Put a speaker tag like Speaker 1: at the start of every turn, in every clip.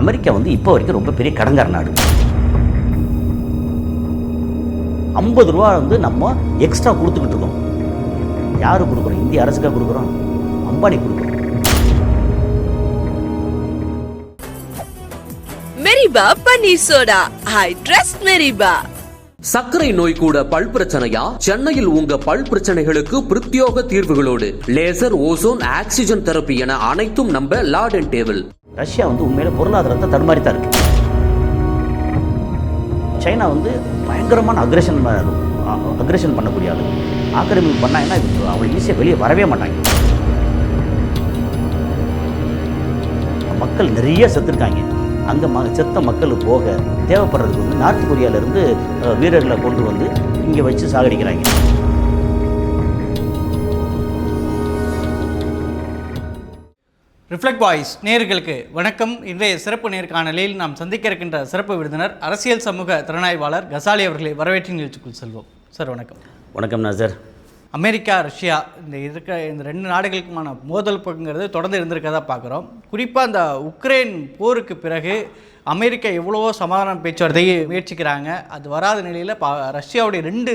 Speaker 1: America வந்து இப்போ வரைக்கும் ரொம்ப பெரிய கடங்கார நாடு. ஐம்பது ரூபா வந்து நம்ம எக்ஸ்ட்ரா கொடுத்துக்கிட்டு இருக்கோம். யாரு கொடுக்குறோம்? இந்திய அரசுக்காக கொடுக்குறோம்? அம்பானி கொடுக்குறோம்.
Speaker 2: மெரிபா பன்னீர் சோடா. ஐ ட்ரஸ்ட் மெரிபா.
Speaker 3: சர்க்கரை நோய் கூட பல் பிரச்சனையா? சென்னையில் உங்க பல் பிரச்சனைகளுக்கு பிரத்யோக தீர்வுகளோடு. லேசர் ஓசோன் ஆக்சிஜன் தெரப்பி என அனைத்தும் நம்ப லார்ட் அண்ட் டேபிள்
Speaker 1: ரஷ்யா வந்து உண்மையில பொருளாதாரத்தை தடுமாறி தான் இருக்கு. சைனா வந்து பயங்கரமான அக்ரஷன் அக்ரஷன் பண்ணக்கூடிய ஆளு. ஆக்கிரமிப்பு பண்ணாங்கன்னா அவங்க ஈஸியாக வெளியே வரவே மாட்டாங்க. மக்கள் நிறைய செத்துருக்காங்க. அங்கே ம செத்த மக்கள் போக தேவைப்படுறதுக்கு வந்து நார்த் கொரியாவிலேருந்து வீரர்களை கொண்டு வந்து இங்கே வச்சு சாகடிக்கிறாங்க.
Speaker 4: ரிஃப்ளெக்ட் வாய்ஸ் நேயர்களுக்கு வணக்கம். இன்றைய சிறப்பு நேர்காணலில் நாம் சந்திக்க இருக்கின்ற சிறப்பு விருந்தினர் அரசியல் சமூக திறனாய்வாளர் கசாலி அவர்களை வரவேற்று நிகழ்ச்சிக்குள் செல்வோம். சார் வணக்கம்.
Speaker 1: வணக்கம் நாசர்.
Speaker 4: அமெரிக்கா ரஷ்யா இந்த இருக்க இந்த ரெண்டு நாடுகளுக்குமான மோதல் போக்குங்கிறது தொடர்ந்து இருந்திருக்கதா பார்க்குறோம். குறிப்பாக இந்த உக்ரைன் போருக்கு பிறகு அமெரிக்கா எவ்வளவோ சமாதான பேச்சுவார்த்தையை முயற்சிக்கிறாங்க. அது வராத நிலையில் பா ரஷ்யாவுடைய ரெண்டு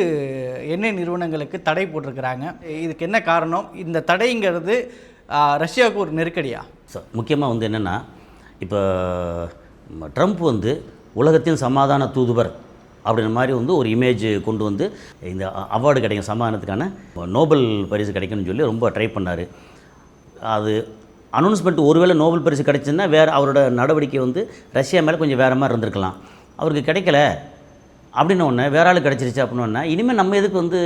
Speaker 4: எண்ணெய் நிறுவனங்களுக்கு தடை போட்டிருக்கிறாங்க. இதுக்கு என்ன காரணம்? இந்த தடைங்கிறது ரஷ்யாவுக்கு ஒரு நெருக்கடியா?
Speaker 1: சார் முக்கியமாக வந்து என்னென்னா இப்போ ட்ரம்ப் வந்து உலகத்தின் சமாதான தூதுவர் அப்படின்ற மாதிரி வந்து ஒரு இமேஜ் கொண்டு வந்து இந்த அவார்டு கிடைக்கும் சமாதானத்துக்கான நோபல் பரிசு கிடைக்கும்னு சொல்லி ரொம்ப ட்ரை பண்ணார். அது அனௌன்ஸ்மெண்ட் ஒருவேளை நோபல் பரிசு கிடைச்சதுன்னா வேறு அவரோட நடவடிக்கை வந்து ரஷ்யா மேலே கொஞ்சம் வேறு மாதிரி இருந்திருக்கலாம். அவருக்கு கிடைக்கல அப்படின்ன ஒன்று வேற ஆள் கிடச்சிருச்சு அப்படின்னா இனிமேல் நம்ம எதுக்கு வந்து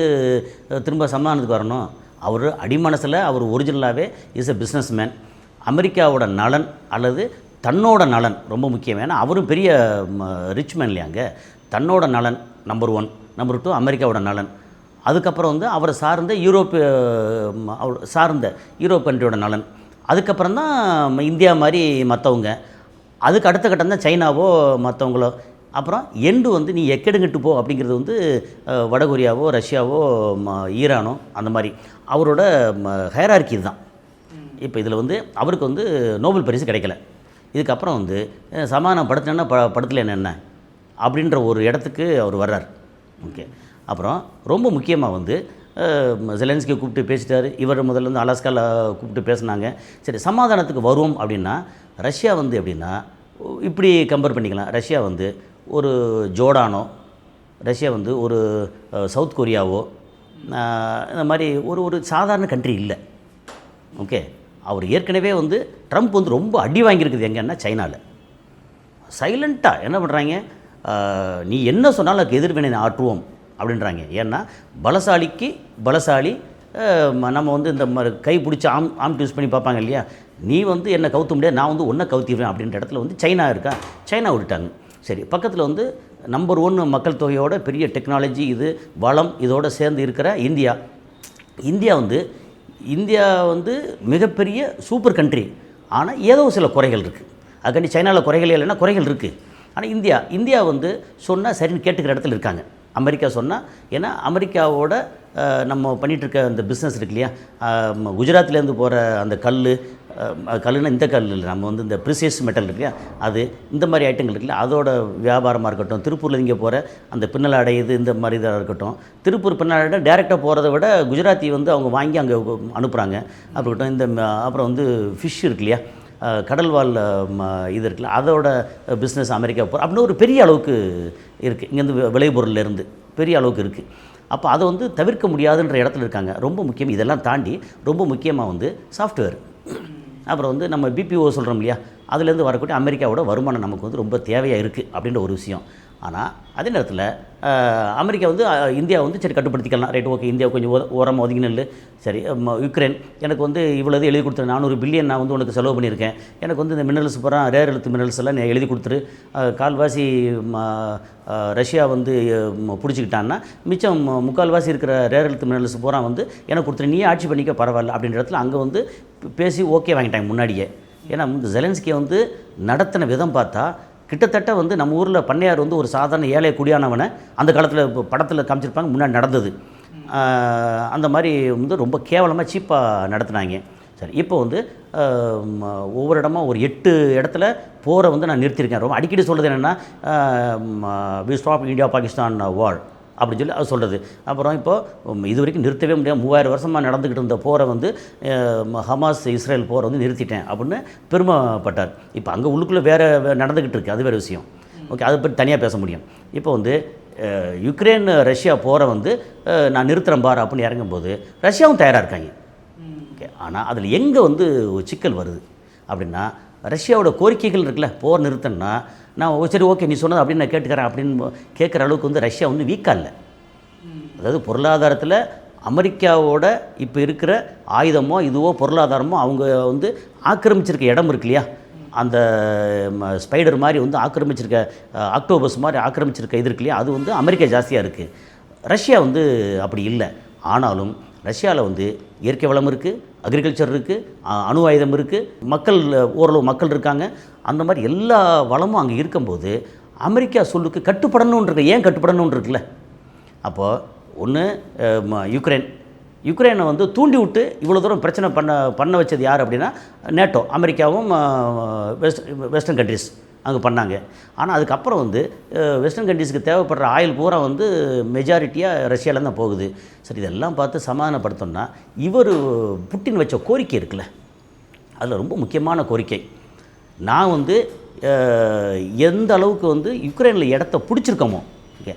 Speaker 1: திரும்ப சமாதானத்துக்கு வரணும்? அவர் அடிமனசில் அவர் ஒரிஜினலாகவே இஸ் எ பிஸ்னஸ் மேன் அமெரிக்காவோட நலன் அல்லது தன்னோட நலன் ரொம்ப முக்கியம். ஏன்னா அவரும் பெரிய ரிச் மேன் இல்லையாங்க தன்னோட நலன் நம்பர் ஒன் நம்பர் டூ அமெரிக்காவோட நலன். அதுக்கப்புறம் வந்து அவரை சார்ந்த யூரோப் அவர் சார்ந்த யூரோப் கண்ட்ரியோட நலன். அதுக்கப்புறம் தான் இந்தியா மாதிரி மற்றவங்க அதுக்கு அடுத்த கட்டம் தான் சைனாவோ மற்றவங்களோ அப்புறம் எண்டு வந்து நீ எக்கெடுங்கிட்டு போ அப்படிங்கிறது வந்து வடகொரியாவோ ரஷ்யாவோ ஈரானோ அந்த மாதிரி அவரோட ஹயரார்கி இதுதான். இப்போ இதில் வந்து அவருக்கு வந்து நோபல் பரிசு கிடைக்கல. இதுக்கப்புறம் வந்து அஹ், சமாதானம் படுத்தினா ப படத்தில் என்ன அப்படின்ற ஒரு இடத்துக்கு அவர் வர்றார். ஓகே. அப்புறம் ரொம்ப முக்கியமாக வந்து ஜெலன்ஸ்கி கூப்பிட்டு பேசிட்டாரு. இவர் முதல்ல வந்து அலாஸ்காவில் கூப்பிட்டு பேசினாங்க. சரி சமாதானத்துக்கு வருவோம் அப்படின்னா ரஷ்யா வந்து எப்படின்னா இப்படி கம்பேர் பண்ணிக்கலாம். ரஷ்யா வந்து ஒரு ஜோர்டானோ ரஷ்யா வந்து ஒரு சவுத் கொரியாவோ இந்த மாதிரி ஒரு ஒரு சாதாரண கண்ட்ரி இல்லை. ஓகே அவர் ஏற்கனவே வந்து ட்ரம்ப் வந்து ரொம்ப அடி வாங்கியிருக்குது எங்கன்னா சைனாவில் சைலண்ட்டாக என்ன பண்ணுறாங்க நீ என்ன சொன்னாலும் அதுக்கு எதிர்வினை ஆற்றுவோம் அப்படின்றாங்க. ஏன்னா பலசாலிக்கு பலசாலி நம்ம வந்து இந்த மாதிரி கை பிடிச்சி ஆம் ஆம் யூஸ் பண்ணி பார்ப்பாங்க இல்லையா? நீ வந்து என்னை கவுத்த முடியாது நான் வந்து ஒன்றை கவுத்திடுவேன் அப்படின்ற இடத்துல வந்து சைனா இருக்கா? சைனா விட்டுட்டாங்க. சரி பக்கத்தில் வந்து நம்பர் ஒன் மக்கள் தொகையோட பெரிய டெக்னாலஜி இது வளம் இதோடு சேர்ந்து இருக்கிற இந்தியா. இந்தியா வந்து இந்தியா வந்து மிகப்பெரிய சூப்பர் கண்ட்ரி ஆனால் ஏதோ சில குறைகள் இருக்குது அதுக்காண்டி சைனாவில் குறைகள் இல்லைன்னா குறைகள் இருக்குது ஆனால் இந்தியா இந்தியா வந்து சொன்னால் சரின்னு கேட்டுக்கிற இடத்துல இருக்காங்க. அமெரிக்கா சொன்னால் ஏன்னா அமெரிக்காவோட நம்ம பண்ணிகிட்டு இருக்க அந்த பிஸ்னஸ் இருக்கு இல்லையா? குஜராத்லேருந்து போகிற அந்த கல் கல்லுனா இந்த கல் இல்லை. நம்ம வந்து இந்த ப்ரிசியஸ் மெட்டல் இருக்கு அது இந்த மாதிரி ஐட்டங்கள் இருக்குல்ல அதோட வியாபாரமாக இருக்கட்டும் திருப்பூரில் இங்கே போகிற அந்த பின்னல் அடையுது இந்த மாதிரி இதாக இருக்கட்டும் திருப்பூர் பின்னல் அடை டேரெக்டாக போகிறத விட குஜராத்தி வந்து அவங்க வாங்கி அங்கே அனுப்புகிறாங்க அப்படிட்டும் இந்த ம- அப்புறம் வந்து ஃபிஷ் இருக்கு இல்லையா? கடல்வால் ம- இது இருக்குல்ல அதோட பிஸ்னஸ் அமெரிக்கா போகிற அப்படின்னு ஒரு பெரிய அளவுக்கு இருக்குது இங்கேருந்து விளைபொருள்லேருந்து பெரிய அளவுக்கு இருக்குது அப்போ அதை வந்து தவிர்க்க முடியாதுன்ற இடத்துல இருக்காங்க. ரொம்ப முக்கியம் இதெல்லாம் தாண்டி ரொம்ப முக்கியமாக வந்து சாஃப்ட்வேர் அப்புறம் வந்து நம்ம பிபிஓ சொல்கிறோம் இல்லையா? அதுலேருந்து வரக்கூடிய அமெரிக்காவோட வருமானம் நமக்கு வந்து ரொம்ப தேவையாக இருக்குது அப்படின்ற ஒரு விஷயம். ஆனால் அதே நேரத்தில் அமெரிக்கா வந்து இந்தியா வந்து சரி கட்டுப்படுத்திக்கலாம். ரைட் ஓகே இந்தியா கொஞ்சம் ஓ- ஓரமாக ஒதுங்கி நில்லு. சரி யுக்ரைன். எனக்கு வந்து இவ்வளவு எழுதி கொடுத்துரு. நானூறு பில்லியன் நான் வந்து உனக்கு செலவு பண்ணியிருக்கேன். எனக்கு வந்து இந்த மினரல்ஸ் பூரா ரேர் எழுத்து மினரல்ஸ் எல்லாம் நீ எழுதி கொடுத்துரு. கால்வாசி ரஷ்யா வந்து பிடிச்சிக்கிட்டான்னா மிச்சம் முக்கால்வாசி இருக்கிற ரேர் எழுத்து மினரல்ஸ் பூரா வந்து எனக்கு கொடுத்துரு. நீயே ஆட்சி பண்ணிக்க பரவாயில்ல. அப்படின்ற இடத்துல அங்கே வந்து பேசி ஓகே வாங்கிட்டாங்க முன்னாடியே. ஏன்னா இந்த ஜெலன்ஸ்கியை வந்து நடத்தின விதம் பார்த்தா கிட்டத்தட்ட வந்து நம்ம ஊரில் பண்ணையார் வந்து ஒரு சாதாரண ஏழை குடியானவனை அந்த காலத்தில் இப்போ படத்தில் காமிச்சிருப்பாங்க முன்னாடி நடந்தது. அந்த மாதிரி வந்து ரொம்ப கேவலமாக சீப்பாக நடத்துனாங்க. சரி இப்போ வந்து ஒவ்வொரு இடமா ஒரு எட்டு இடத்துல போரை வந்து நான் நிறுத்தியிருக்கேன். ரொம்ப அடிக்கடி சொல்கிறது என்னென்னா we stop India Pakistan war அப்படின்னு சொல்லி அது சொல்கிறது அப்புறம் இப்போது இது வரைக்கும் நிறுத்தவே முடியாது மூவாயிரம் வருஷமாக நடந்துக்கிட்டு இருந்த போரை வந்து ஹமாஸ் இஸ்ரேல் போரை வந்து நிறுத்திட்டேன் அப்படின்னு பெருமைப்பட்டார். இப்போ அங்கே உள்ளுக்குள்ளே வேறு நடந்துக்கிட்டு இருக்கு. அது வேறு விஷயம். ஓகே அதை பற்றி தனியாக பேச முடியும். இப்போ வந்து யுக்ரைன் ரஷ்யா போரை வந்து நான் நிறுத்துறேன் பார் அப்படின்னு இறங்கும்போது ரஷ்யாவும் தயாராக இருக்காங்க. ஓகே ஆனால் அதில் எங்கே வந்து ஒரு சிக்கல் வருது அப்படின்னா ரஷ்யாவோட கோரிக்கைகள் இருக்குல்ல போர் நிறுத்தன்னா நான் ஓ, சரி ஓகே நீ சொன்னது அப்படின்னு நான் கேட்டுக்கிறேன் அப்படின்னு கேட்குற அளவுக்கு வந்து ரஷ்யா வந்து வீக்காக இல்லை. அதாவது பொருளாதாரத்தில் அமெரிக்காவோட இப்போ இருக்கிற ஆயுதமோ இதுவோ பொருளாதாரமோ அவங்க வந்து ஆக்கிரமிச்சிருக்க இடம் இருக்கு இல்லையா? அந்த ஸ்பைடர் மாதிரி வந்து ஆக்கிரமிச்சிருக்க ஆக்டோபஸ் மாதிரி ஆக்கிரமிச்சிருக்க இது இருக்கு இல்லையா? அது வந்து அமெரிக்கா ஜாஸ்தியாக இருக்குது ரஷ்யா வந்து அப்படி இல்லை. ஆனாலும் ரஷ்யாவில் வந்து இயற்கை வளம் இருக்குது அக்ரிகல்ச்சர் இருக்குது அணு ஆயுதம் இருக்குது மக்கள் ஓரளவு மக்கள் இருக்காங்க. அந்த மாதிரி எல்லா வளமும் அங்கே இருக்கும்போது அமெரிக்கா சொல்லுக்கு கட்டுப்படணும்னு இருக்கு ஏன் கட்டுப்படணும்னு இருக்குல்ல அப்போது ஒன்று யுக்ரைன். யுக்ரைனை வந்து தூண்டி விட்டு இவ்வளோ தூரம் பிரச்சனை பண்ண பண்ண வச்சது யார் அப்படின்னா நேட்டோ அமெரிக்காவும் வெஸ்ட் வெஸ்டர்ன் கண்ட்ரிஸ் அங்கே பண்ணாங்க. ஆனால் அதுக்கப்புறம் வந்து வெஸ்டர்ன் கண்ட்ரீஸ்க்கு தேவைப்படுற ஆயில் பூரா வந்து மெஜாரிட்டியாக ரஷ்யாவில் தான் போகுது. சரி இதெல்லாம் பார்த்து சமாதானப்படுத்தோம்னா இவர் புட்டின் வச்ச கோரிக்கை இருக்குல்ல. அதில் ரொம்ப முக்கியமான கோரிக்கை. நான் வந்து எந்த அளவுக்கு வந்து யுக்ரைனில் இடத்த பிடிச்சிருக்கோமோ ஓகே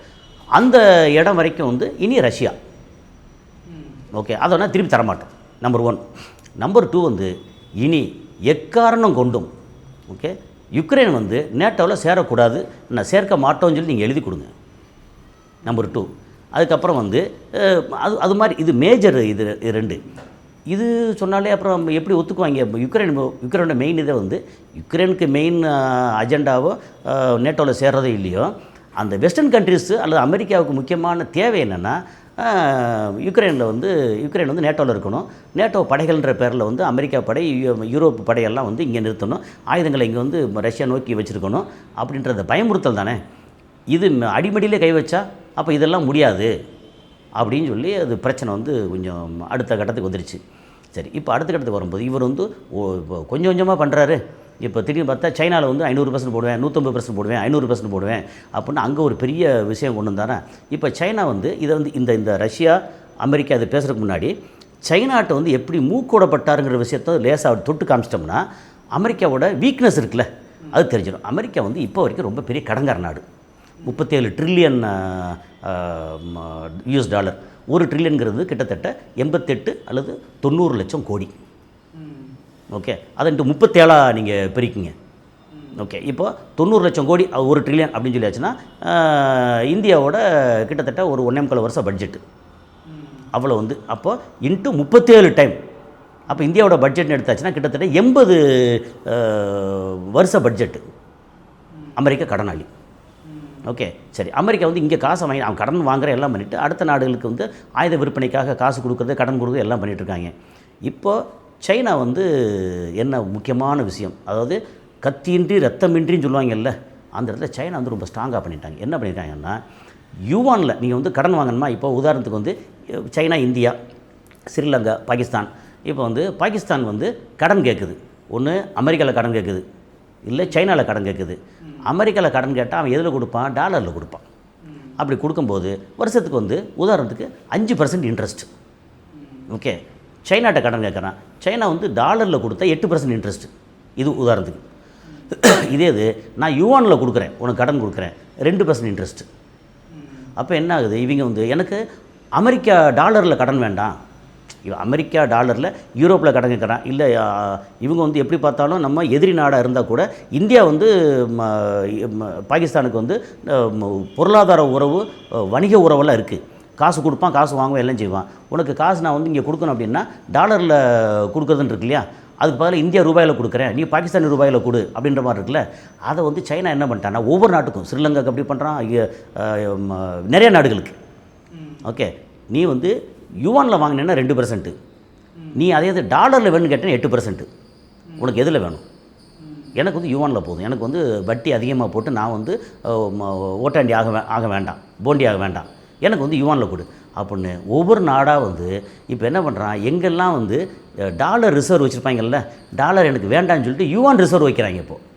Speaker 1: அந்த இடம் வரைக்கும் வந்து இனி ரஷ்யா. ஓகே அதை நான் திருப்பி தரமாட்டோம் நம்பர் ஒன் நம்பர் டூ வந்து இனி எக்காரணம் கொண்டும் ஓகே யுக்ரைன் வந்து நேட்டோவில் சேரக்கூடாது நான் சேர்க்க மாட்டோம்னு சொல்லி நீங்கள் எழுதி கொடுங்க. நம்பர் டூ அதுக்கப்புறம் வந்து அது அது மாதிரி இது மேஜர் இது இது ரெண்டு. இது சொன்னாலே அப்புறம் எப்படி ஒத்துக்குவாங்க? யுக்ரைன் யுக்ரைனோட மெயின் இதை வந்து யுக்ரைனுக்கு மெயின் அஜெண்டாவோ நேட்டோவில் சேர்றதோ இல்லையோ அந்த வெஸ்டர்ன் கண்ட்ரிஸு அல்லது அமெரிக்காவுக்கு முக்கியமான தேவை என்னென்னா யுக்ரைனில் வந்து யுக்ரைன் வந்து நேட்டோவில் இருக்கணும். நேட்டோ படைகள்ன்ற பேரில் வந்து அமெரிக்கா படை யூ- யூரோப் படையெல்லாம் வந்து இங்கே நிறுத்தணும். ஆயுதங்களை இங்கே வந்து ரஷ்யா நோக்கி வச்சுருக்கணும். அப்படின்றத பயமுறுத்தல் தானே? இது அடிமடியிலே கை வச்சா அப்போ இதெல்லாம் முடியாது. அப்படின்னு சொல்லி அது பிரச்சனை வந்து கொஞ்சம் அடுத்த கட்டத்துக்கு வந்துருச்சு. சரி இப்போ அடுத்த கட்டத்துக்கு வரும்போது இவர் வந்து ஓ- இப்போ கொஞ்சம் கொஞ்சமாக பண்ணுறாரு இப்போ திடீர்னு பார்த்தா சைனாவில் வந்து ஐநூறு பர்சன்ட் போடுவேன் நூற்றம்பது பர்சன்ட் போடுவேன் ஐநூறு பர்சன்ட் போடுவேன் அப்படின்னு அங்கே ஒரு பெரிய விஷயம் கொண்டு வந்தாரா? இப்போ சைனா வந்து இதை வந்து இந்த இந்த ரஷ்யா அமெரிக்கா இது பேசுகிறதுக்கு முன்னாடி சைனாட்டை வந்து எப்படி மூக்கூடப்பட்டாருங்கிற விஷயத்த லேசாக அவர் தொட்டு காமிச்சிட்டோம்னா அமெரிக்காவோட வீக்னஸ் இருக்குல்ல அது தெரிஞ்சிடும். அமெரிக்கா வந்து இப்போ வரைக்கும் ரொம்ப பெரிய கடங்கார நாடு. முப்பத்தேழு ட்ரில்லியன் யூஎஸ் டாலர் ஒரு ட்ரில்லியன்கிறது கிட்டத்தட்ட எண்பத்தெட்டு அல்லது தொண்ணூறு லட்சம் கோடி. ஓகே அதன்ட்டு முப்பத்தேழாக நீங்கள் பிரிக்குங்க. ஓகே இப்போ தொண்ணூறு லட்சம் கோடி ஒரு ட்ரில்லியன் அப்படின்னு சொல்லியாச்சுன்னா இந்தியாவோட கிட்டத்தட்ட ஒரு ஒன்றே முக்கால் வருஷம் பட்ஜெட்டு அவ்வளோ வந்து. அப்போ இன்ட்டு முப்பத்தேழு டைம் அப்போ இந்தியாவோட பட்ஜெட்னு எடுத்தாச்சுன்னா கிட்டத்தட்ட எண்பது வருஷ பட்ஜெட்டு அமெரிக்கா கடனாளி. ஓகே சரி. அமெரிக்கா வந்து இங்கே காசை வாங்கி அவன் கடன் வாங்குற எல்லாம் பண்ணிவிட்டு அடுத்த நாடுகளுக்கு வந்து ஆயுத விற்பனைக்காக காசு கொடுக்குறது கடன் கொடுக்குறது எல்லாம் பண்ணிகிட்ருக்காங்க இப்போது சைனா வந்து என்ன முக்கியமான விஷயம்? அதாவது கத்தியின்றி ரத்தமின்றின்னு சொல்லுவாங்கல்ல அந்த இடத்துல சைனா வந்து ரொம்ப ஸ்ட்ராங்காக பண்ணிட்டாங்க. என்ன பண்ணிட்டாங்கன்னா யுவானில் நீங்கள் வந்து கடன் வாங்கணுமா? இப்போ உதாரணத்துக்கு வந்து சைனா இந்தியா ஸ்ரீலங்கா பாகிஸ்தான். இப்போ வந்து பாகிஸ்தான் வந்து கடன் கேட்குது ஒன்று அமெரிக்காவில் கடன் கேட்குது இல்லை சைனாவில் கடன் கேட்குது அமெரிக்காவில் கடன் கேட்டால் அவன் எதில் கொடுப்பான்? டாலரில் கொடுப்பான். அப்படி கொடுக்கும்போது வருஷத்துக்கு வந்து உதாரணத்துக்கு அஞ்சு பர்சன்ட் இன்ட்ரெஸ்ட் ஓகே? சைனாட்ட கடன் கேட்குறான். சைனா வந்து டாலரில் கொடுத்தா எட்டு பர்சன்ட் இன்ட்ரெஸ்ட் இது உதாரணத்துக்கு. இதே இது நான் யுவானில் கொடுக்குறேன். உனக்கு கடன் கொடுக்குறேன். ரெண்டு பர்சன்ட் இன்ட்ரெஸ்ட் அப்போ என்ன ஆகுது? இவங்க வந்து எனக்கு அமெரிக்கா டாலரில் கடன் வேண்டாம். அமெரிக்கா டாலரில் யூரோப்பில் கடன் கேட்குறான். இல்லை இவங்க வந்து எப்படி பார்த்தாலும் நம்ம எதிரி நாடாக இருந்தால் கூட இந்தியா வந்து ம, பாகிஸ்தானுக்கு வந்து பொருளாதார உறவு வணிக உறவெல்லாம் இருக்குது காசு கொடுப்பான் காசு வாங்குவான் எல்லாம் செய்வான். உனக்கு காசு நான் வந்து இங்கே கொடுக்கணும் அப்படின்னா டாலரில் கொடுக்குறதுன்னு இருக்கு இல்லையா? அதுக்கு பதிலாக இந்தியா ரூபாயில் கொடுக்குறேன் நீ பாகிஸ்தானி ரூபாயில் கொடு அப்படின்ற மாதிரி இருக்குல்ல? அதை வந்து சைனா என்ன பண்ணிட்டான்னா ஒவ்வொரு நாட்டுக்கும் ஸ்ரீலங்காக்கு அப்படி பண்ணுறான் நிறைய நாடுகளுக்கு. ஓகே. நீ வந்து யுவானில் வாங்கினேன்னா ரெண்டு பர்சன்ட்டு நீ அதே இது டாலரில் வேணும்னு கேட்டேன்னா எட்டு பர்சன்ட்டு உனக்கு எதில் வேணும்? எனக்கு வந்து யுவானில் போதும். எனக்கு வந்து வட்டி அதிகமாக போட்டு நான் வந்து ஓட்டாண்டி ஆக வே ஆக வேண்டாம். போண்டி ஆக வேண்டாம். எனக்கு வந்து யுவானில் கொடு. அப்படின்னு ஒவ்வொரு நாடாக வந்து இப்போ என்ன பண்ணுறான் எங்கெல்லாம் வந்து டாலர் ரிசர்வ் வச்சுருப்பாங்கல்ல டாலர் எனக்கு வேண்டாம்னு சொல்லிட்டு யுவான் ரிசர்வ் வைக்கிறாங்க இப்போது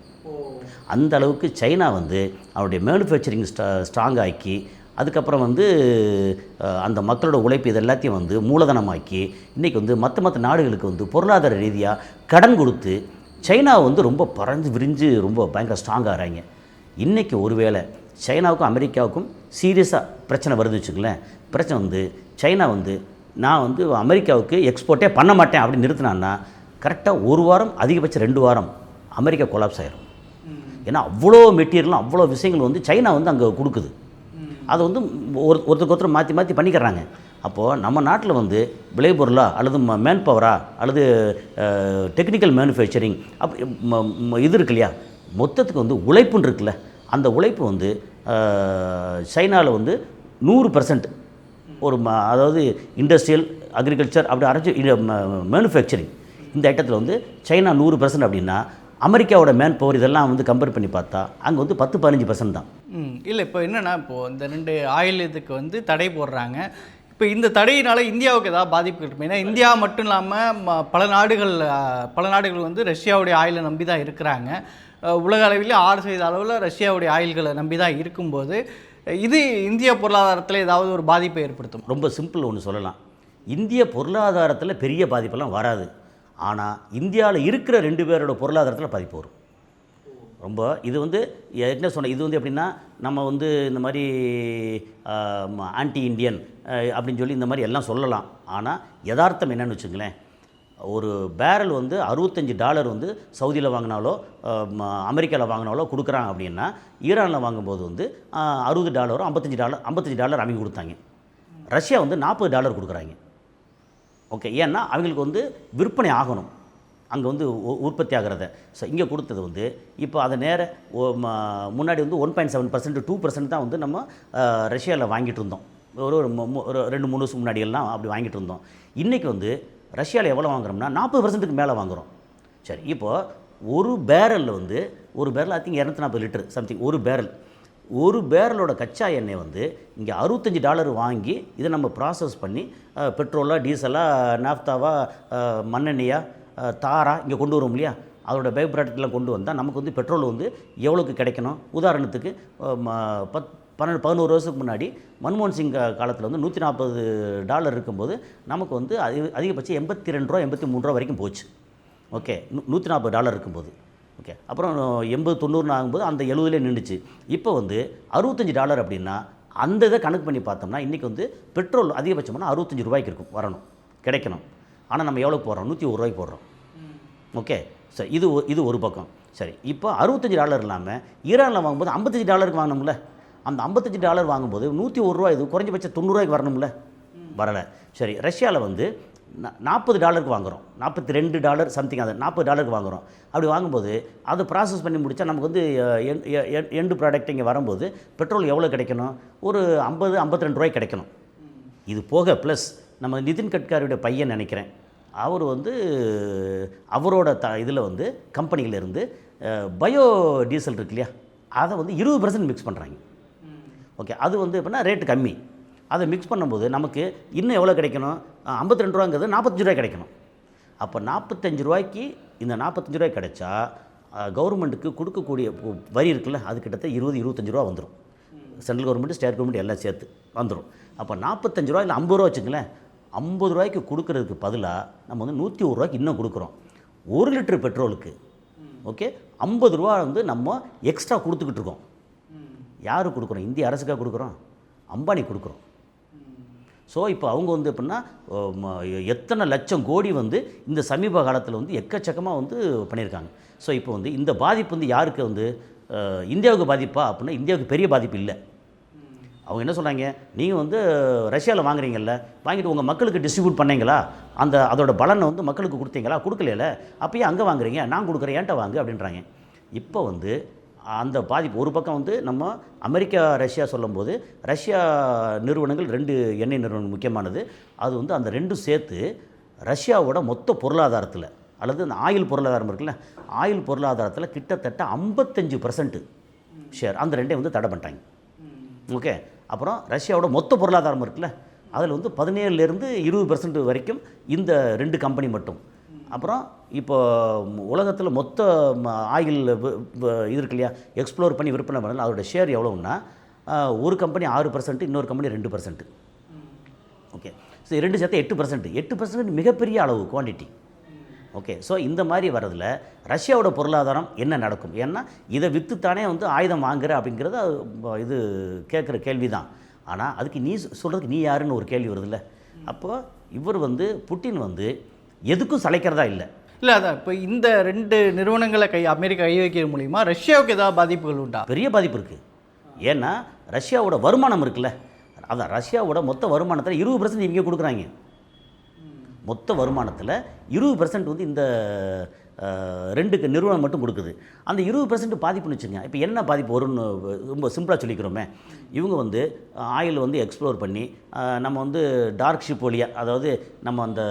Speaker 1: அந்த அளவுக்கு சைனா வந்து அவருடைய மேனுஃபேக்சரிங் ஸ்டா ஸ்ட்ராங் ஆக்கி அதுக்கப்புறம் வந்து அந்த மக்களோட உழைப்பு இது எல்லாத்தையும் வந்து மூலதனமாக்கி இன்றைக்கி வந்து மற்ற மற்ற நாடுகளுக்கு வந்து பொருளாதார ரீதியாக கடன் கொடுத்து சைனா வந்து ரொம்ப பறந்து விரிஞ்சு ரொம்ப பயங்கர ஸ்ட்ராங் ஆகிறாங்க. இன்றைக்கி ஒருவேளை சைனாவுக்கும் அமெரிக்காவுக்கும் சீரியஸாக பிரச்சனை வருது வச்சுங்களேன் பிரச்சனை வந்து சைனா வந்து நான் வந்து அமெரிக்காவுக்கு எக்ஸ்போர்ட்டே பண்ண மாட்டேன் அப்படின்னு நிறுத்தினான்னா கரெக்டாக ஒரு வாரம் அதிகபட்சம் ரெண்டு வாரம் அமெரிக்கா கொலாப்ஸ் ஆயிரும். ஏன்னா அவ்வளோ மெட்டீரியலும் அவ்வளோ விஷயங்கள் வந்து சைனா வந்து அங்கே கொடுக்குது. அதை வந்து ஒரு ஒருத்தருக்கு ஒருத்தர் மாற்றி மாற்றி பண்ணிக்கிறாங்க. அப்போது நம்ம நாட்டில் வந்து விளைபொருளா அல்லது மேன் பவரா அல்லது டெக்னிக்கல் மேனுஃபேக்சரிங் அப் ம- ம- இது இருக்கு இல்லையா? மொத்தத்துக்கு வந்து உழைப்புன்னு இருக்குல்ல. அந்த உழைப்பு வந்து சைனாவில் வந்து நூறு பர்சன்ட் ஒரு ம அதாவது இண்டஸ்ட்ரியல் அக்ரிகல்ச்சர் அப்படி அரைச்சி மேனுஃபேக்சரிங் இந்த ஐட்டத்தில் வந்து சைனா நூறு பர்சன்ட் அப்படின்னா அமெரிக்காவோட மேன் பவர் இதெல்லாம் வந்து கம்பேர் பண்ணி பார்த்தா அங்கே வந்து பத்து பதினஞ்சு பர்சன்ட் தான்.
Speaker 4: இல்லை இப்போ என்னென்னா இப்போது இந்த ரெண்டு ஆயில் இதுக்கு வந்து தடை போடுறாங்க. இப்போ இந்த தடையினால இந்தியாவுக்கு ஏதாவது பாதிப்பு இருக்கும்? ஏன்னா இந்தியா மட்டும் இல்லாமல் பல நாடுகள் பல நாடுகள் வந்து ரஷ்யாவுடைய ஆயிலை நம்பி தான் இருக்கிறாங்க. உலக அளவில் ஆறு சதவீத அளவில் ரஷ்யாவுடைய ஆயில்களை நம்பி தான் இருக்கும்போது இது இந்திய பொருளாதாரத்தில் ஏதாவது ஒரு பாதிப்பை ஏற்படுத்தும்?
Speaker 1: ரொம்ப சிம்பிள் ஒன்று சொல்லலாம். இந்திய பொருளாதாரத்தில் பெரிய பாதிப்பெல்லாம் வராது. ஆனால் இந்தியாவில் இருக்கிற ரெண்டு பேரோட பொருளாதாரத்தில் பாதிப்பு வரும். ரொம்ப இது வந்து என்ன சொன்ன இது வந்து எப்படின்னா நம்ம வந்து இந்த மாதிரி ஆன்டி இண்டியன் அப்படின்னு சொல்லி இந்த மாதிரி எல்லாம் சொல்லலாம். ஆனால் யதார்த்தம் என்னன்னு வச்சுங்களேன் ஒரு பேரல் வந்து அறுபத்தஞ்சு டாலர் வந்து சவுதியில் வாங்கினாலோ அமெரிக்காவில் வாங்கினாலோ கொடுக்குறாங்க அப்படின்னா ஈரானில் வாங்கும்போது வந்து அறுபது டாலரோ ஐம்பத்தஞ்சு டாலர் ஐம்பத்தஞ்சு டாலர் அவங்க கொடுத்தாங்க. ரஷ்யா வந்து நாற்பது டாலர் கொடுக்குறாங்க. ஓகே ஏன்னா அவங்களுக்கு வந்து விற்பனை ஆகணும். அங்கே வந்து உ- உற்பத்தி ஆகிறத. ஸோ இங்கே கொடுத்தது வந்து இப்போ அதை நேர ஓ- முன்னாடி வந்து one point seven percent two percent தான் வந்து நம்ம ரஷ்யாவில் வாங்கிட்டு இருந்தோம். ஒரு ஒரு ரெண்டு மூணு வருஷம் முன்னாடியெல்லாம் அப்படி வாங்கிட்டு இருந்தோம். இன்றைக்கி வந்து ரஷ்யாவில் எவ்வளோ வாங்குறோம்னா நாற்பது பர்சன்ட்டுக்கு மேலே வாங்குகிறோம் சரி இப்போது ஒரு பேரலில் வந்து ஒரு பேரல் ஐ திங்க் இரநூத்தி நாற்பது லிட்டர் சம்திங் ஒரு பேரல் ஒரு பேரலோட கச்சா எண்ணெய் வந்து இங்கே அறுபத்தஞ்சு டாலர் வாங்கி இதை நம்ம ப்ராசஸ் பண்ணி பெட்ரோலாக டீசலாக நாஃப்தாவாக நாஃப்தாவா மண்ணெண்ணெயா தாரா இங்கே கொண்டு வரும் இல்லையா? அதோட பை ப்ராடக்ட்லாம் கொண்டு வந்தால் நமக்கு வந்து பெட்ரோல் வந்து எவ்வளோக்கு கிடைக்கணும்? உதாரணத்துக்கு பத் பன்னெண்டு பதினோரு வருஷத்துக்கு முன்னாடி மன்மோகன் சிங் காலத்தில் வந்து நூற்றி நாற்பது டாலர் இருக்கும்போது நமக்கு வந்து அதிக அதிகபட்சம் எண்பத்தி ரெண்டு ரூபா எண்பத்தி மூணு ரூபா வரைக்கும் போச்சு. ஓகே நூற்றி நாற்பது டாலர் இருக்கும்போது. ஓகே அப்புறம் எண்பது தொண்ணூறுன்னு ஆகும்போது அந்த எழுபதுலேயே நின்றுச்சு இப்போ வந்து அறுபத்தஞ்சு டாலர் அப்படின்னா அந்த இதை கணக்கு பண்ணி பார்த்தோம்னா இன்றைக்கி வந்து பெட்ரோல் அதிகபட்சமான அறுபத்தஞ்சு ரூபாய்க்கு இருக்கும் வரணும் கிடைக்கணும். ஆனால் நம்ம எவ்வளோ போடுறோம்? நூற்றி ஒரு ரூபாய்க்கு போடுறோம். ஓகே சரி இது இது ஒரு பக்கம். சரி இப்போ அறுபத்தஞ்சு டாலர் இல்லாமல் ஈரானில் வாங்கும்போது ஐம்பத்தஞ்சு டாலருக்கு வாங்கணும்ல? அந்த ஐம்பத்தஞ்சு டாலர் வாங்கும்போது நூற்றி ஒரு ரூபா இது குறைஞ்சபட்சம் தொண்ணூறுரூவாய்க்கு வரணும்ல? வரலை. சரி ரஷ்யாவில் வந்து நாற்பது டாலருக்கு வாங்குகிறோம் நாற்பத்தி ரெண்டு டாலர் சம்திங் அது நாற்பது டாலருக்கு வாங்குகிறோம் அப்படி வாங்கும்போது அதை ப்ராசஸ் பண்ணி முடித்தா நமக்கு வந்து எண்டு ப்ராடக்ட் இங்கே வரும்போது பெட்ரோல் எவ்வளோ கிடைக்கணும்? ஒரு ஐம்பது ஐம்பத்தி ரெண்டு ரூபாய் கிடைக்கணும். இது போக ப்ளஸ் நம்ம நிதின் கட்காரியோட பையன் நினைக்கிறேன். அவர் வந்து அவரோட த இதில் வந்து கம்பெனியிலேருந்து பயோ டீசல் இருக்கு இல்லையா? அதை வந்து இருபது பர்சன்ட் மிக்ஸ் பண்ணுறாங்க ஓகே அது வந்து எப்படின்னா ரேட்டு கம்மி. அதை மிக்ஸ் பண்ணும்போது நமக்கு இன்னும் எவ்வளோ கிடைக்கணும்? ஐம்பத்தி ரெண்டு ரூபாங்கிறது நாற்பத்தஞ்சு ரூபாய் கிடைக்கணும். அப்போ நாற்பத்தஞ்சு ரூபாய்க்கு இந்த நாற்பத்தஞ்சு ரூபாய் கிடைச்சா கவர்மெண்ட்டுக்கு கொடுக்கக்கூடிய வரி இருக்குல்ல அது கிட்டத்தட்ட இருபது இருபத்தஞ்சி ரூபா வந்துடும் சென்ட்ரல் கவர்மெண்ட் ஸ்டேட் கவர்மெண்ட் எல்லாம் சேர்த்து வந்துடும் அப்போ நாற்பத்தஞ்சு ரூபா இல்லை ஐம்பது ரூபா வச்சுங்களேன் ஐம்பது ரூபாய்க்கு கொடுக்கறதுக்கு பதிலாக நம்ம வந்து நூற்றி ஒரு ரூபாய்க்கு இன்னும் கொடுக்குறோம். ஒரு லிட்டர் பெட்ரோலுக்கு ஓகே ஐம்பது ரூபா வந்து நம்ம எக்ஸ்ட்ரா கொடுத்துக்கிட்டு இருக்கோம். யார் கொடுக்குறோம்? இந்திய அரசுக்காக கொடுக்குறோம்? அம்பானி கொடுக்குறோம். ஸோ இப்போ அவங்க வந்து எப்படின்னா எத்தனை லட்சம் கோடி வந்து இந்த சமீப காலத்தில் வந்து எக்கச்சக்கமாக வந்து பண்ணியிருக்காங்க. ஸோ இப்போ வந்து இந்த பாதிப்பு வந்து யாருக்கு வந்து இந்தியாவுக்கு பாதிப்பா? அப்படின்னா இந்தியாவுக்கு பெரிய பாதிப்பு இல்லை. அவங்க என்ன சொன்னாங்க நீங்கள் வந்து ரஷ்யாவில் வாங்குறீங்கல்ல வாங்கிட்டு உங்கள் மக்களுக்கு டிஸ்ட்ரிபியூட் பண்ணீங்களா? அந்த அதோட பலனை வந்து மக்களுக்கு கொடுத்தீங்களா? கொடுக்கலையில அப்பயே அங்கே வாங்குறீங்க நான் கொடுக்குறேன் ஏன்ட்ட வாங்கு அப்படின்றாங்க. இப்போ வந்து அந்த பாதிப்பு. ஒரு பக்கம் வந்து நம்ம அமெரிக்கா ரஷ்யா சொல்லும்போது ரஷ்யா நிறுவனங்கள் ரெண்டு எண்ணெய் நிறுவனம் முக்கியமானது. அது வந்து அந்த ரெண்டும் சேர்த்து ரஷ்யாவோட மொத்த பொருளாதாரத்தில் அல்லது அந்த ஆயில் பொருளாதாரம் இருக்குல்ல ஆயில் பொருளாதாரத்தில் கிட்டத்தட்ட ஐம்பத்தஞ்சு பர்சன்ட்டு ஷேர் அந்த ரெண்டையும் வந்து தடை பண்ணிட்டாங்க. ஓகே? அப்புறம் ரஷ்யாவோட மொத்த பொருளாதாரம் இருக்குல்ல அதில் வந்து பதினேழுலேருந்து இருபது பர்சன்ட் வரைக்கும் இந்த ரெண்டு கம்பெனி மட்டும். அப்புறம் இப்போ உலகத்தில் மொத்த ம- ஆயில் இது இருக்கு இல்லையா? எக்ஸ்ப்ளோர் பண்ணி விற்பனை பண்ணல அதோட ஷேர் எவ்வளோன்னா ஒரு கம்பெனி ஆறு பர்சன்ட் இன்னொரு கம்பெனி ரெண்டு பர்சன்ட் ஓகே ஸோ ரெண்டு சேர்த்து எட்டு பர்சன்ட் எட்டு பர்சன்ட் மிகப்பெரிய அளவு குவான்டிட்டி ஓகே ஸோ இந்த மாதிரி வரதில் ரஷ்யாவோட பொருளாதாரம் என்ன நடக்கும்? ஏன்னா இதை விற்றுத்தானே வந்து ஆயுதம் வாங்குற அப்படிங்கிறது இது கேட்குற கேள்வி தான் ஆனால் அதுக்கு நீ சொல்கிறதுக்கு நீ யாருன்னு ஒரு கேள்வி வருதுல்ல? அப்போது இவர் வந்து புட்டின் வந்து எதுக்கும் சளைக்கிறதா இல்லை.
Speaker 4: இல்லை அதான் இப்போ இந்த ரெண்டு நிறுவனங்களை கை அமெரிக்கா கை வைக்கிறது மூலிமா ரஷ்யாவுக்கு ஏதாவது பாதிப்புகள் உண்டா?
Speaker 1: பெரிய பாதிப்பு இருக்குது ஏன்னா ரஷ்யாவோட வருமானம் இருக்குல்ல. அதான் ரஷ்யாவோட மொத்த வருமானத்தில் இருபது பர்சன்ட் இவங்க கொடுக்குறாங்க. மொத்த வருமானத்தில் இருபது பர்சன்ட் வந்து இந்த ரெண்டுக்கு நிறுவனம் மட்டும் கொடுக்குது. அந்த இருபது பர்சன்ட் பாதிப்புன்னு வச்சுங்க இப்போ என்ன பாதிப்பு வரும்னு ரொம்ப சிம்பிளாக சொல்லிக்கிறோமே. இவங்க வந்து ஆயில் வந்து எக்ஸ்ப்ளோர் பண்ணி நம்ம வந்து டார்க் ஷிப் வழியாக அதாவது நம்ம அந்த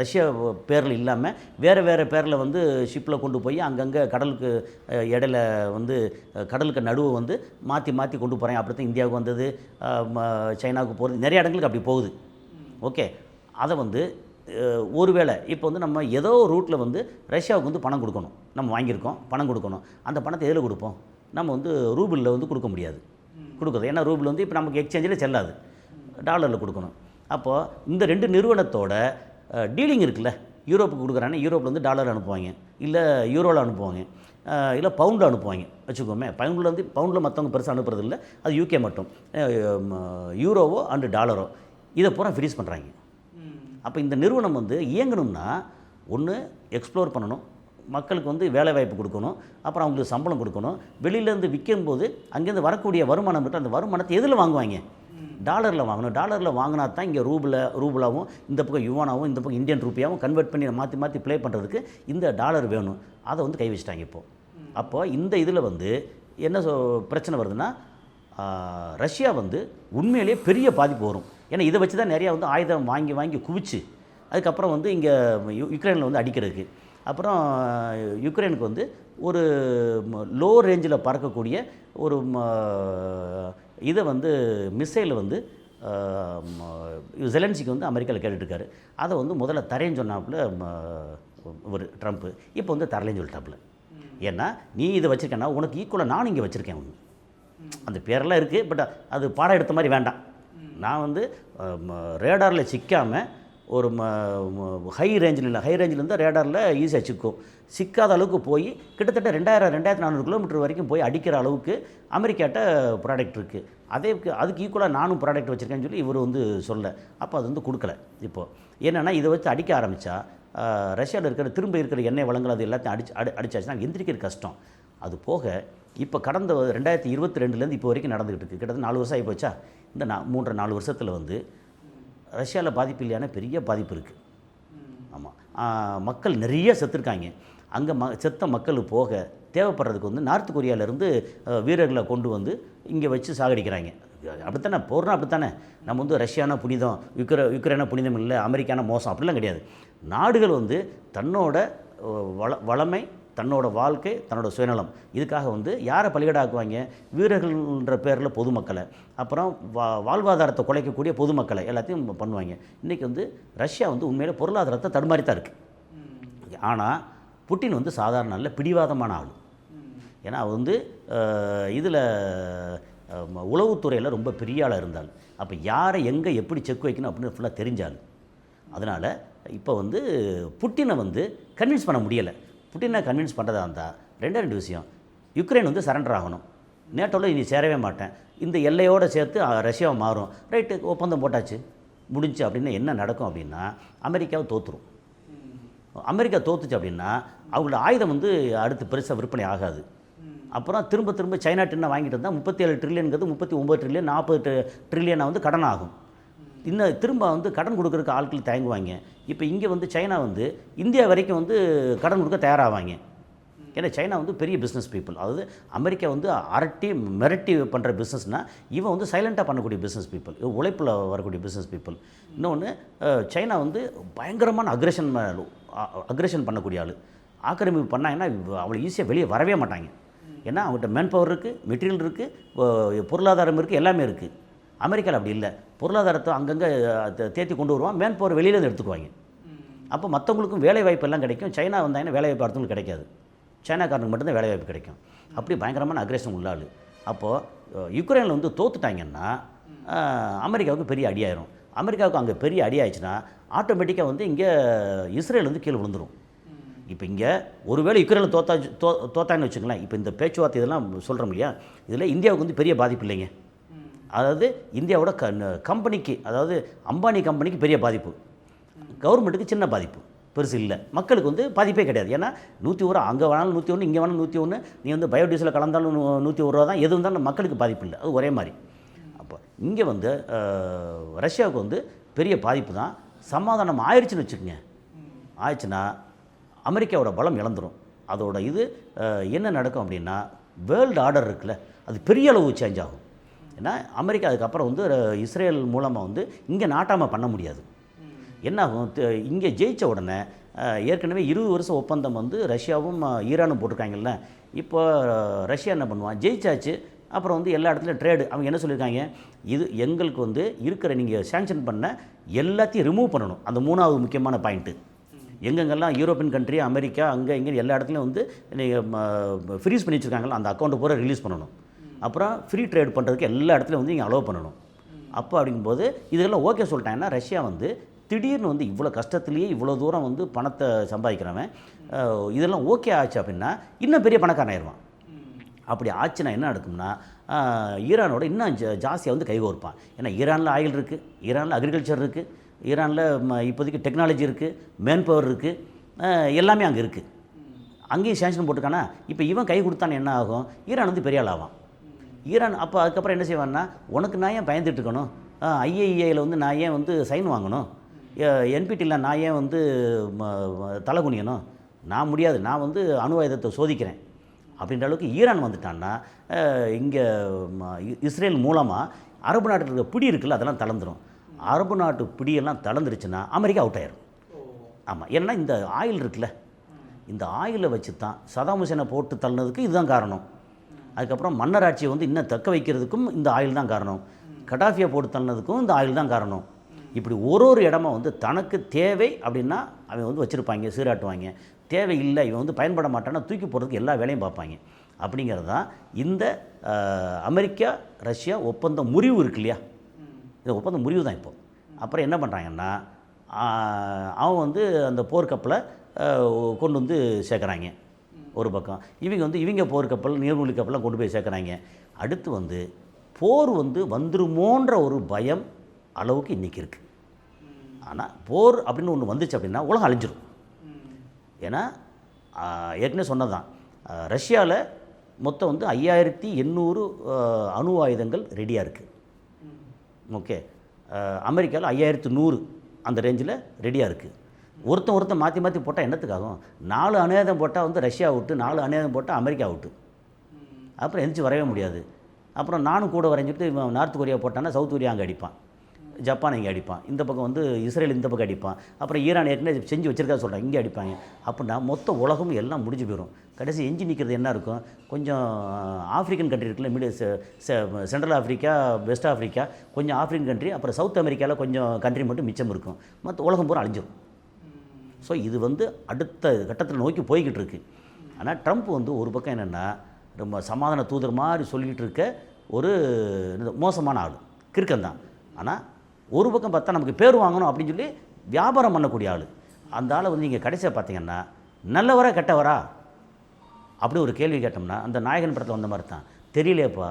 Speaker 1: ரஷ்யா பேரில் இல்லாமல் வேறு வேறு பேரில் வந்து ஷிப்பில் கொண்டு போய் அங்கங்கே கடலுக்கு இடையில வந்து கடலுக்கு நடுவு வந்து மாற்றி மாற்றி கொண்டு போகிறேன் அப்படி தான் இந்தியாவுக்கு வந்தது சைனாவுக்கு போகிறது நிறைய இடங்களுக்கு அப்படி போகுது. ஓகே. அதை வந்து ஒருவேளை இப்போ வந்து நம்ம ஏதோ ரூட்டில் வந்து ரஷ்யாவுக்கு வந்து பணம் கொடுக்கணும். நம்ம வாங்கியிருக்கோம் பணம் கொடுக்கணும். அந்த பணத்தை எதில் கொடுப்போம்? நம்ம வந்து ரூபிளில் வந்து கொடுக்க முடியாது. கொடுக்குறது. ஏன்னா ரூபிள் வந்து இப்போ நமக்கு எக்ஸ்சேஞ்சில் செல்லாது. டாலரில் கொடுக்கணும். அப்போது இந்த ரெண்டு நிறுவனத்தோட டீலிங் இருக்குல்ல? யூரோப்புக்கு கொடுக்குறாங்கன்னா யூரோப்பில் வந்து டாலர் அனுப்புவாங்க. இல்லை யூரோவில் அனுப்புவாங்க. இல்லை பவுண்டில் அனுப்புவாங்க. வச்சுக்கோமே. பவுண்டில் வந்து பவுண்டில் மற்றவங்க பெருசாக அனுப்புறது இல்லை அது யூகே மட்டும். யூரோவோ அண்டு டாலரோ. இதை பூரா ஃப்ரீஸ் பண்ணுறாங்க அப்போ இந்த நிறுவனம் வந்து இயங்கணும்னா ஒன்று எக்ஸ்ப்ளோர் பண்ணணும். மக்களுக்கு வந்து வேலை வாய்ப்பு கொடுக்கணும். அப்புறம் அவங்களுக்கு சம்பளம் கொடுக்கணும். வெளியிலேருந்து விற்கும்போது அங்கேருந்து வரக்கூடிய வருமானம் இருக்குது அந்த வருமானத்தை எதில் வாங்குவாங்க? டாலரில் வாங்கணும். டாலரில் வாங்கினா தான் இங்கே ரூபில் ரூபிளாவும் இந்த பக்கம் யுவானாவும் இந்த பக்கம் இந்தியன் ரூபியாகவும் கன்வெர்ட் பண்ணி மாற்றி மாற்றி ப்ளே பண்ணுறதுக்கு இந்த டாலர் வேணும். அதை வந்து கை வச்சிட்டாங்க இப்போது அப்போ இந்த இதில் வந்து என்ன சொ- பிரச்சனை வருதுன்னா ரஷ்யா வந்து உண்மையிலேயே பெரிய பாதிப்பு வரும். ஏன்னா இதை வச்சு தான் நிறையா வந்து ஆயுதம் வாங்கி வாங்கி குவிச்சு அதுக்கப்புறம் வந்து இங்கே யுக்ரைனில் வந்து அடிக்கிறதுக்கு. அப்புறம் யுக்ரைனுக்கு வந்து ஒரு லோ ரேஞ்சில் பறக்கக்கூடிய ஒரு இதை வந்து மிசைல் வந்து ஜெலன்சிக்கு வந்து அமெரிக்காவில் கேட்டுட்ருக்காரு. அதை வந்து முதல்ல தரேன்னு சொன்னாப்புல ஒரு ட்ரம்ப்பு. இப்போ வந்து தரலேன்னு சொல்லிட்டாப்புல. ஏன்னா நீ இதை வச்சுருக்கேன்னா உனக்கு ஈக்குவலாக நானும் இங்கே வச்சுருக்கேன். ஒன்று அந்த பேரெல்லாம் இருக்குது பட் அது பாடம் எடுத்த மாதிரி வேண்டாம். நான் வந்து ரேடாரில் சிக்காமல் ஒரு ம ஹை ரேஞ்சில் இல்லை ஹை ரேஞ்சில் இருந்தால் ரேடாரில் ஈஸியாக சிக்கும். சிக்காத அளவுக்கு போய் கிட்டத்தட்ட ரெண்டாயிரம் ரெண்டாயிரத்தி நானூறு கிலோமீட்டர் வரைக்கும் போய் அடிக்கிற அளவுக்கு அமெரிக்காட்ட ப்ராடக்ட் இருக்குது அதே அதுக்கு ஈக்குவலாக நானும் ப்ராடக்ட் வச்சுருக்கேன்னு சொல்லி இவர் வந்து சொல்ல. அப்போ அது வந்து கொடுக்கல. இப்போது என்னென்னா இதை வச்சு அடிக்க ஆரம்பித்தா ரஷ்யாவில் இருக்கிற திரும்ப இருக்கிற எண்ணெய் வளங்கள் அது எல்லாத்தையும் அடிச்சு அடி அடிச்சாச்சுன்னா எந்திரிக்கிறது கஷ்டம். அது போக இப்போ கடந்த ரெண்டாயிரத்தி இருபத்தி ரெண்டுலேருந்து இப்போ வரைக்கும் நடந்துகிட்டு இருக்குது கிட்டத்தட்ட நாலு வருஷம் ஆகி போச்சா இந்த நான் மூன்று நாலு வருஷத்தில் வந்து ரஷ்யாவில் பாதிப்பு இல்லையான பெரிய பாதிப்பு இருக்குது ஆமாம் மக்கள் நிறைய செத்துருக்காங்க. அங்கே ம செத்த மக்கள் போக தேவைப்படுறதுக்கு வந்து நார்த் கொரியாவிலேருந்து வீரர்களை கொண்டு வந்து இங்கே வச்சு சாகடிக்கிறாங்க. அப்படித்தானே? போர்னா அப்படித்தானே? நம்ம வந்து ரஷ்யானா புனிதம் யுக்ர யுக்ரைனா புனிதம் இல்லை அமெரிக்கானா மோசம் அப்படிலாம் கிடையாது. நாடுகள் வந்து தன்னோட வள வளமை தன்னோட வாழ்க்கை தன்னோட சுயநலம். இதுக்காக வந்து யாரை பலிகடாக்குவாங்க? வீரர்கள்ன்ற பேரில் பொதுமக்களை. அப்புறம் வா வாழ்வாதாரத்தை குலைக்கக்கூடிய பொதுமக்களை எல்லாத்தையும் பண்ணுவாங்க. இன்றைக்கி வந்து ரஷ்யா வந்து உண்மையில் பொருளாதாரத்தை தடுமாறி தான் இருக்குது ஆனால் புட்டின் வந்து சாதாரண நல்ல பிடிவாதமான ஆள். ஏன்னா அவர் வந்து இதில் உளவுத்துறையில் ரொம்ப பெரிய ஆளாக இருந்தாள். அப்போ யாரை எங்கே எப்படி செக் வைக்கணும் அப்படின்னு ஃபுல்லாக தெரிஞ்சாள். அதனால் இப்போ வந்து புட்டினை வந்து கன்வின்ஸ் பண்ண முடியலை. புட்டினை கன்வின்ஸ் பண்ணுறதா இருந்தால் ரெண்டே ரெண்டு விஷயம். யுக்ரைன் வந்து சரண்டர் ஆகணும். நேட்டோவில் இனி சேரவே மாட்டேன். இந்த எல்லையோடு சேர்த்து ரஷ்யாவை மாறும். ரைட்டு ஒப்பந்தம் போட்டாச்சு. முடிஞ்சு அப்படின்னா என்ன நடக்கும் அப்படின்னா அமெரிக்காவை தோற்றுரும் அமெரிக்கா தோத்துச்சு அப்படின்னா அவங்களோட ஆயுதம் வந்து அடுத்து பெருசாக விற்பனை ஆகாது. அப்புறம் திரும்ப திரும்ப சைனா டின்னை வாங்கிட்டு இருந்தால் முப்பத்தி ஏழு ட்ரில்லியனுங்கிறது முப்பத்தி ஒம்பது ட்ரில்லியன் நாற்பது ட்ரில்லியனை வந்து கடன் ஆகும் இன்னும் திரும்ப வந்து கடன் கொடுக்குறக்கு ஆட்கள் தயங்குவாங்க. இப்போ இங்கே வந்து சைனா வந்து இந்தியா வரைக்கும் வந்து கடன் கொடுக்க தயாராவாங்க. ஏன்னா சைனா வந்து பெரிய பிஸ்னஸ் பீப்புள் அதாவது அமெரிக்கா வந்து அரட்டி மிரட்டி பண்ணுற பிஸ்னஸ்னால் இவன் வந்து சைலண்ட்டாக பண்ணக்கூடிய பிஸ்னஸ் பீப்புள் உழைப்பில் வரக்கூடிய பிஸ்னஸ் பீப்புள் இன்னொன்று சைனா வந்து பயங்கரமான அக்ரெஷன் அக்ரெஷன் பண்ணக்கூடிய ஆள். ஆக்கிரமிப்பு பண்ணாங்கன்னா அவ்வளோ ஈஸியாக வெளியே வரவே மாட்டாங்க. ஏன்னா அவங்ககிட்ட மேன் பவர் இருக்குது மெட்டீரியல் இருக்குது பொருளாதாரம் இருக்குது எல்லாமே இருக்குது அமெரிக்காவில் அப்படி இல்லை. பொருளாதாரத்தை அங்கங்கே தேத்தி கொண்டு வருவான். மேன் பவர் வெளியிலேருந்து எடுத்துக்குவாங்க. அப்போ மற்றவங்களுக்கும் வேலை வாய்ப்பெல்லாம் கிடைக்கும். சைனா வந்தாங்கன்னா வேலை வாய்ப்பு அடுத்தவங்களுக்கு கிடைக்காது. சைனாக்காரனுக்கு மட்டும்தான் வேலை வாய்ப்பு கிடைக்கும். அப்படி பயங்கரமான அக்ரேஷன் உள்ளாள் அப்போது யுக்ரைனில் வந்து தோத்துட்டாங்கன்னா அமெரிக்காவுக்கு பெரிய அடியாயிரும். அமெரிக்காவுக்கு அங்கே பெரிய அடி ஆயிடுச்சுன்னா ஆட்டோமேட்டிக்காக வந்து இங்கே இஸ்ரேல் வந்து கீழே விழுந்துடும் இப்போ இங்கே ஒருவேளை யுக்ரைனில் தோத்தா தோ தோத்தான்னு வச்சுங்களேன் இப்போ இந்த பேச்சுவார்த்தை இதெல்லாம் சொல்கிறோம் இல்லையா? இதில் இந்தியாவுக்கு வந்து பெரிய பாதிப்பு இல்லைங்க. அதாவது இந்தியாவோட க கம்பெனிக்கு அதாவது அம்பானி கம்பெனிக்கு பெரிய பாதிப்பு. கவர்மெண்ட்டுக்கு சின்ன பாதிப்பு. பெருசு இல்லை. மக்களுக்கு வந்து பாதிப்பே கிடையாது. ஏன்னா நூற்றி ஒரு அங்கே வேணாலும் நூற்றி ஒன்று இங்கே வேணாலும் நூற்றி ஒன்று நீ வந்து பயோடீசலில் கலந்தாலும் நூ- நூற்றி ஒரு ரூபா தான். எது இருந்தாலும் மக்களுக்கு பாதிப்பு இல்லை. அது ஒரே மாதிரி. அப்போ இங்கே வந்து ரஷ்யாவுக்கு வந்து பெரிய பாதிப்பு தான். சமாதானம் ஆயிடுச்சுன்னு வச்சுக்கோங்க. ஆயிடுச்சுன்னா அமெரிக்காவோட பலம் இழந்துரும். அதோட இது என்ன நடக்கும் அப்படின்னா வேர்ல்டு ஆர்டர் இருக்குல்ல. அது பெரிய அளவு சேஞ்ச் ஆகும். ஏன்னா அமெரிக்கா அதுக்கப்புறம் வந்து இஸ்ரேல் மூலமாக வந்து இங்கே நாட்டாமல் பண்ண முடியாது. என்ன ஆகும் இங்கே ஜெயிச்ச உடனே ஏற்கனவே இருபது வருஷம் ஒப்பந்தம் வந்து ரஷ்யாவும் ஈரானும் போட்டிருக்காங்கல்ல? இப்போ ரஷ்யா என்ன பண்ணுவான்? ஜெயிச்சாச்சு அப்புறம் வந்து எல்லா இடத்துலையும் ட்ரேடு. அவங்க என்ன சொல்லியிருக்காங்க இது எங்களுக்கு வந்து இருக்கிற நீங்கள் சேங்ஷன் பண்ண எல்லாத்தையும் ரிமூவ் பண்ணணும். அந்த மூணாவது முக்கியமான பாயிண்ட்டு எங்கெங்கெல்லாம் யூரோப்பியன் கண்ட்ரி அமெரிக்கா அங்கே இங்கே எல்லா இடத்துலையும் வந்து நீங்கள் ஃப்ரீஸ் பண்ணி வச்சுருக்காங்களோ அந்த அக்கௌண்ட்டை பூரா ரிலீஸ் பண்ணணும். அப்புறம் ஃப்ரீ ட்ரேட் பண்ணுறதுக்கு எல்லா இடத்துலையும் வந்து நீங்கள் அலோவ் பண்ணணும். அப்போ அப்படிங்கும்போது இதெல்லாம் ஓகே சொல்லிட்டாங்கன்னா ரஷ்யா வந்து திடீர்னு வந்து இவ்வளோ கஷ்டத்துலேயே இவ்வளோ தூரம் வந்து பணத்தை சம்பாதிக்கிறவன். இதெல்லாம் ஓகே ஆச்சு அப்படின்னா இன்னும் பெரிய பணக்காரன் ஆயிடுவான். அப்படி ஆச்சுன்னா என்ன நடக்கும்னா ஈரானோட இன்னும் ஜாஸ்தியாக வந்து கைகோர்ப்பான். ஏன்னா ஈரானில் ஆயில் இருக்குது ஈரானில் அக்ரிகல்ச்சர் இருக்குது ஈரானில் இப்போதைக்கு டெக்னாலஜி இருக்குது மேன் பவர் இருக்குது எல்லாமே அங்கே இருக்குது அங்கேயும் சேங்ஷன் போட்டுக்கானா இப்போ இவன் கை கொடுத்தானே என்ன ஆகும்? ஈரான் வந்து பெரிய ஆள் ஆவான். ஈரான் அப்போ அதுக்கப்புறம் என்ன செய்வான்னா உனக்கு நான் ஏன் பயந்துட்டு இருக்கணும்? ஐஏஇஏயில் வந்து நான் ஏன் வந்து சைன் வாங்கணும்? என்பிடியில் நான் ஏன் வந்து ம- தலை குனியணும்? நான் முடியாது. நான் வந்து அணு ஆயுதத்தை சோதிக்கிறேன். அப்படின்ற அளவுக்கு ஈரான் வந்துட்டான்னா இங்கே இஸ்ரேல் மூலமாக அரபு நாட்டில் இருக்க பிடி இருக்குல்ல அதெல்லாம் தளர்ந்துடும் அரபு நாட்டு பிடியெல்லாம் தளர்ந்துருச்சுன்னா அமெரிக்கா அவுட் ஆயிரும். ஆமாம் ஏன்னா இந்த ஆயில் இருக்குல்ல இந்த ஆயிலை வச்சு தான் சதாம் ஹுசேனை போட்டு தள்ளினதுக்கு இதுதான் காரணம். அதுக்கப்புறம் மன்னராட்சியை வந்து இன்னும் தக்க வைக்கிறதுக்கும் இந்த ஆயில் தான் காரணம். கடாஃபியை போட்டு தள்ளதுக்கும் இந்த ஆயில் தான் காரணம். இப்படி ஒரு ஒரு இடமா வந்து தனக்கு தேவை அப்படின்னா அவன் வந்து வச்சுருப்பாங்க சீராட்டுவாங்க. தேவை இல்லை இவன் வந்து பயன்பட மாட்டான்னா தூக்கி போடுறதுக்கு எல்லா வேலையும் பார்ப்பாங்க. அப்படிங்கிறது தான் இந்த அமெரிக்கா ரஷ்யா ஒப்பந்தம் முறிவு இருக்கு இல்லையா? இந்த ஒப்பந்தம் முறிவு தான் இப்போ. அப்புறம் என்ன பண்ணுறாங்கன்னா அவன் வந்து அந்த போர்க்கப்பலை கொண்டு வந்து சேர்க்குறாங்க. ஒரு பக்கம். இவங்க வந்து இவங்க போர்க்கப்பல் நீர்மூழ்கி கப்பலாம் கொண்டு போய் சேர்க்குறாங்க. அடுத்து வந்து போர் வந்து வந்துருமோன்ற ஒரு பயம் அளவுக்கு இன்றைக்கி இருக்குது ஆனால் போர் அப்படின்னு ஒன்று வந்துச்சு அப்படின்னா உலகம் அழிஞ்சிடும் ஏன்னா ஏற்கனவே சொன்னதான் ரஷ்யாவில் மொத்தம் வந்து ஐயாயிரத்தி எண்ணூறு அணு ஆயுதங்கள் ரெடியாக இருக்குது ஓகே. அமெரிக்காவில் ஐயாயிரத்து நூறு அந்த ரேஞ்சில் ரெடியாக இருக்குது ஒருத்தன் ஒருத்தன் மாற்றி மாற்றி போட்டால் என்னத்துக்காகும்? நாலு அணையாதம் போட்டால் வந்து ரஷ்யா விட்டு நாலு அணையாதம் போட்டால் அமெரிக்கா விட்டு அப்புறம் எந்திரிச்சு வரவே முடியாது. அப்புறம் நானும் கூட வரைஞ்சிட்டு இவன் நார்த் கொரியா போட்டான்னா சவுத் கொரியா அங்கே அடிப்பான். ஜப்பான் இங்கே அடிப்பான். இந்த பக்கம் வந்து இஸ்ரேல் இந்த பக்கம் அடிப்பான். அப்புறம் ஈரான் ஏற்கனவே செஞ்சு வச்சுருக்கா சொல்கிறாங்க இங்கே அடிப்பாங்க. அப்படின்னா மொத்த உலகமும் எல்லாம் முடிஞ்சு போயிடும் கடைசி எஞ்சி நிற்கிறது என்ன இருக்கும்? கொஞ்சம் ஆஃப்ரிக்கன் கண்ட்ரி இருக்குல்ல middle central Africa West Africa கொஞ்சம் ஆஃப்ரிக்கன் கண்ட்ரி அப்புறம் சவுத் அமெரிக்காவில் கொஞ்சம் கண்ட்ரி மட்டும் மிச்சம் இருக்கும். மற்ற உலகம் பூரா அழிஞ்சிடும் ஸோ இது வந்து அடுத்த கட்டத்தில் நோக்கி போய்கிட்டு இருக்கு ஆனால் ட்ரம்ப் வந்து ஒரு பக்கம் என்னென்னா ரொம்ப சமாதான தூதர் மாதிரி சொல்லிக்கிட்டு இருக்க ஒரு மோசமான ஆள். கிறுக்கந்தான் ஆனால் ஒரு பக்கம் பார்த்தா நமக்கு பேர் வாங்கணும் அப்படின்னு சொல்லி வியாபாரம் பண்ணக்கூடிய ஆள். அந்த ஆளை வந்து நீங்கள் கடைசியாக பார்த்தீங்கன்னா நல்லவரா கெட்டவரா? அப்படி ஒரு கேள்வி கேட்டோம்னா அந்த நாயகன் படத்தில் வந்த மாதிரி தான். தெரியலையப்பா.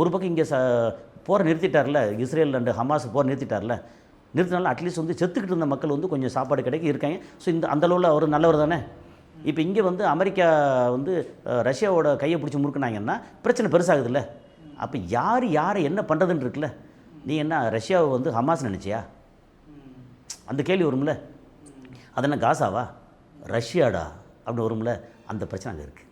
Speaker 1: ஒரு பக்கம் இங்கே ச போரை நிறுத்திட்டார்ல இஸ்ரேல் அண்டு ஹமாஸ் போர் நிறுத்திட்டார்ல நிறுத்தினாலும் அட்லீஸ்ட் வந்து செத்துக்கிட்டு இருந்த மக்கள் வந்து கொஞ்சம் சாப்பாடு கிடைக்க இருக்காங்க. ஸோ இந்த அந்த அளவில் அவர் நல்லவர் தானே? இப்போ இங்கே வந்து அமெரிக்கா வந்து ரஷ்யாவோட கையை பிடிச்சி முறுக்குனாங்கன்னா பிரச்சனை பெருசாகுதுல்ல? அப்போ யார் யாரை என்ன பண்ணுறதுன்னு இருக்குல்ல? நீ என்ன ரஷ்யாவை வந்து ஹமாஸ் நினச்சியா? அந்த கேள்வி வரும்ல? அது என்ன காசாவா? ரஷ்யாடா? அப்படின்னு வரும்ல? அந்த பிரச்சனை அங்கே இருக்குது